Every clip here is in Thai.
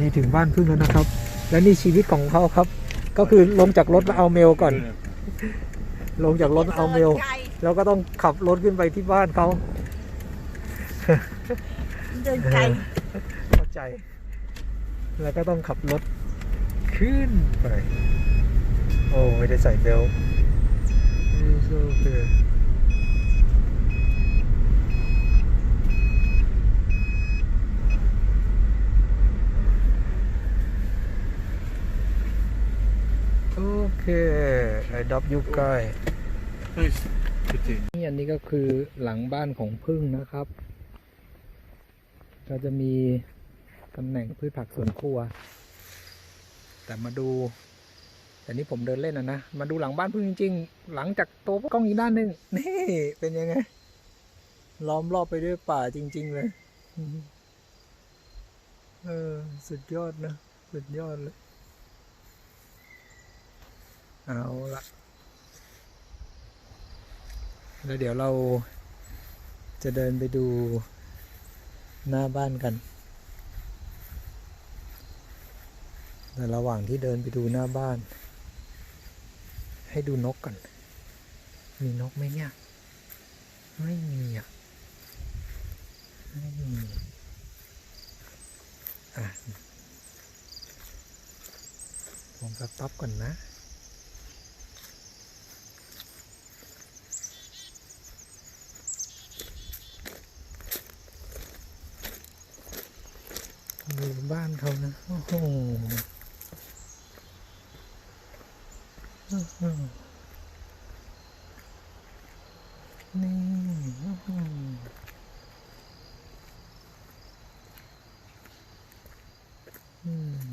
นี่ถึงบ้านพึ่งแล้วนะครับ และนี่ชีวิตของเขาครับ ก็คือลงจากรถมาเอาเมลก่อน ลงจากรถมาเอาเมล แล้วก็ต้องขับรถขึ้นไปที่บ้านเขาเดินไกลเข้าใจ แล้วก็ต้องขับรถขึ้นไป โอ้ไม่ได้ใส่เบลต์โอเคโอเค I drop you guy Nice. Pretty. นี่อันนี้ก็คือหลังบ้านของพึ่งนะครับ ก็จะมีตำแหน่งพืชผักสวนครัว แต่มาดูแต่นี่ผมเดินเล่นนะนะ มาดูหลังบ้านพึ่งจริง ๆ หลังจากโต๊ะกล้องอีกด้านหนึ่งนี่เป็นยังไง ล้อมรอบไปด้วยป่าจริง ๆ เลย เออ สุดยอดนะ สุดยอดเลย เอาละแล้วเดี๋ยวเราจะเดินไปดูหน้าบ้านกัน แต่ระหว่างที่เดินไปดูหน้าบ้าน ให้ดูนกก่อน มีนกไหมเนี่ย ไม่มีอะ ไม่มี อะผมสต็อปก่อนนะ ดูบ้านเขานะ โอ้โหนี่งอหืออืม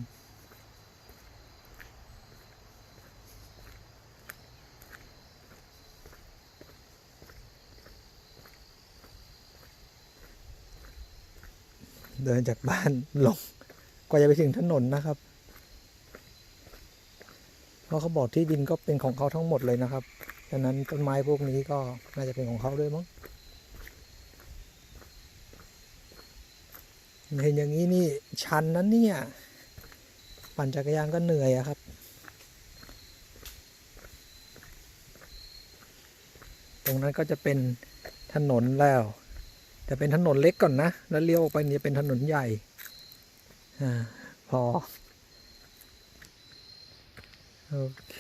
เดินจากบ้านลงกว่าจะไปถึงถนนนะครับเพราะเขาบอกที่ดินก็เป็นของเขาทั้งหมดเลยนะครับฉะนั้นต้นไม้พวกนี้ก็น่าจะเป็นของเขาด้วยมั้งเห็นอย่างนี้นี่ชันนั้นเนี่ยปั่นจักรยานก็เหนื่อยอะครับ ตรงนั้นก็จะเป็นถนนแล้ว แต่เป็นถนนเล็กก่อนนะ แล้วเลี้ยวออกไปเนี่ยเป็นถนนใหญ่อาพอ โอเค